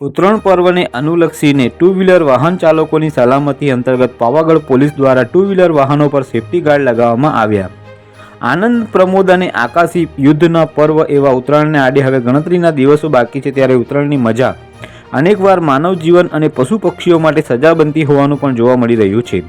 ઉત્તરાયણ પર્વને અનુલક્ષીને two wheeler વાહન ચાલકોની સલામતી અંતર્ગત પાવાગઢ પોલીસ દ્વારા ટુ વ્હીલર વાહનો પર સેફટી ગાર્ડ લગાવવામાં આવ્યા. આનંદ પ્રમોદ અને આકાશી યુદ્ધના પર્વ એવા ઉત્તરાયણને આડે હવે ગણતરીના દિવસો બાકી છે ત્યારે ઉત્તરાયણની મજા અનેકવાર માનવ જીવન અને પશુ પક્ષીઓ માટે સજા બનતી હોવાનું પણ જોવા મળી રહ્યું છે.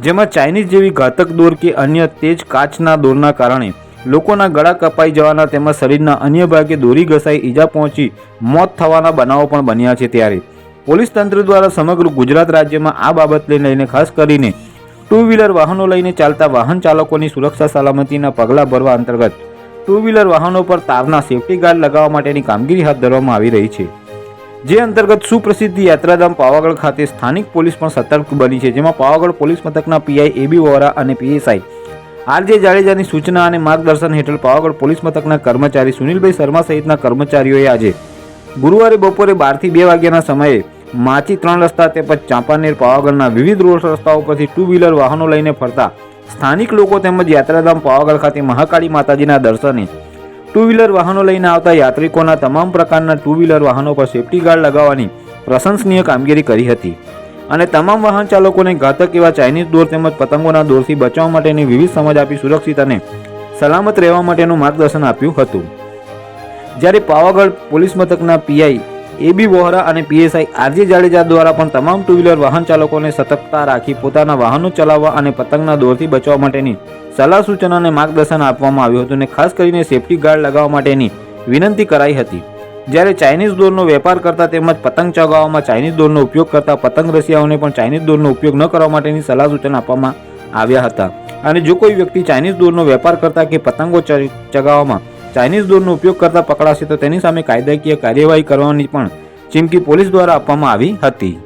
જેમાં ચાઇનીઝ જેવી ઘાતક દોર કે અન્ય તેજ કાચના દોરના કારણે લોકોના ગળા કપાઈ જવાના તેમજ શરીરના અન્ય ભાગે દોરી ઘસાઈ ઈજા પહોંચી મોત થવાના બનાવો પણ બન્યા છે ત્યારે. પોલીસ તંત્ર દ્વારા સમગ્ર ગુજરાત રાજ્યમાં આ બાબતને લઈને ખાસ કરીને ટુ વ્હીલર વાહનો લઈને ચાલતા વાહન ચાલકોની સુરક્ષા સલામતીના પગલાં ભરવા અંતર્ગત ટુ વ્હીલર વાહનો પર તારના સેફટી ગાર્ડ લગાવવા માટેની કામગીરી હાથ ધરવામાં આવી રહી છે. જે અંતર્ગત સુપ્રસિદ્ધ યાત્રાધામ પાવાગઢ ખાતે સ્થાનિક પોલીસ પણ સતર્ક બની છે, જેમાં પાવાગઢ પોલીસ મથકના પીઆઈ એબી વોરા અને પીએસઆઈ આરજે જાડેજાની સૂચના અને માર્ગદર્શન હેઠળ પાવાગઢ પોલીસ મથકના કર્મચારી સુનિલભાઈ શર્મા સહિતના કર્મચારીઓએ આજે ગુરુવારે બપોરે બારથી બે વાગ્યાના સમયે માચી ત્રણ રસ્તા તેમજ ચાંપાનેર પાવાગઢના વિવિધ રોડ રસ્તાઓ પરથી ટુ વ્હીલર વાહનો લઈને ફરતા સ્થાનિક લોકો તેમજ યાત્રાધામ પાવાગઢ ખાતે મહાકાળી માતાજીના દર્શને ટુ વ્હીલર વાહનો લઈને આવતા યાત્રિકોના તમામ પ્રકારના ટુ વ્હીલર વાહનો પર સેફટી ગાર્ડ લગાવવાની પ્રશંસનીય કામગીરી કરી હતી. અને તમામ વાહન ચાલકોને ઘાતક એવા ચાઇનીઝ દોર તેમજ પતંગોના દોરથી બચવા માટેની વિવિધ સમજ આપી સુરક્ષિત અને સલામત રહેવા માટેનું માર્ગદર્શન આપ્યું હતું. જ્યારે પાવાગઢ પોલીસ મથકના પીઆઈ એબી વોહરા અને પીએસઆઈ આરજી જાડેજા દ્વારા પણ તમામ ટુ વ્હીલર વાહન ચાલકોને સતર્કતા રાખી પોતાના વાહનો ચલાવવા અને પતંગના દોરથી બચવા માટેની સલાહ સૂચના અને માર્ગદર્શન આપવામાં આવ્યું હતું અને ખાસ કરીને સેફટી ગાર્ડ લગાવવા માટેની વિનંતી કરાઈ હતી. જ્યારે ચાઇનીઝ દોરનો વેપાર કરતા તેમજ પતંગ ચગાવવામાં ચાઇનીઝ દોરનો ઉપયોગ કરતા પતંગ રસિયાઓને પણ ચાઇનીઝ દોરનો ઉપયોગ ન કરવા માટેની સલાહ સૂચન આપવામાં આવ્યા હતા. અને જો કોઈ વ્યક્તિ ચાઇનીઝ દોરનો વેપાર કરતા કે પતંગો ચગાવવામાં ચાઇનીઝ દોરનો ઉપયોગ કરતા પકડાશે તો તેની સામે કાયદાકીય કાર્યવાહી કરવાની પણ ચીમકી પોલીસ દ્વારા આપવામાં આવી હતી.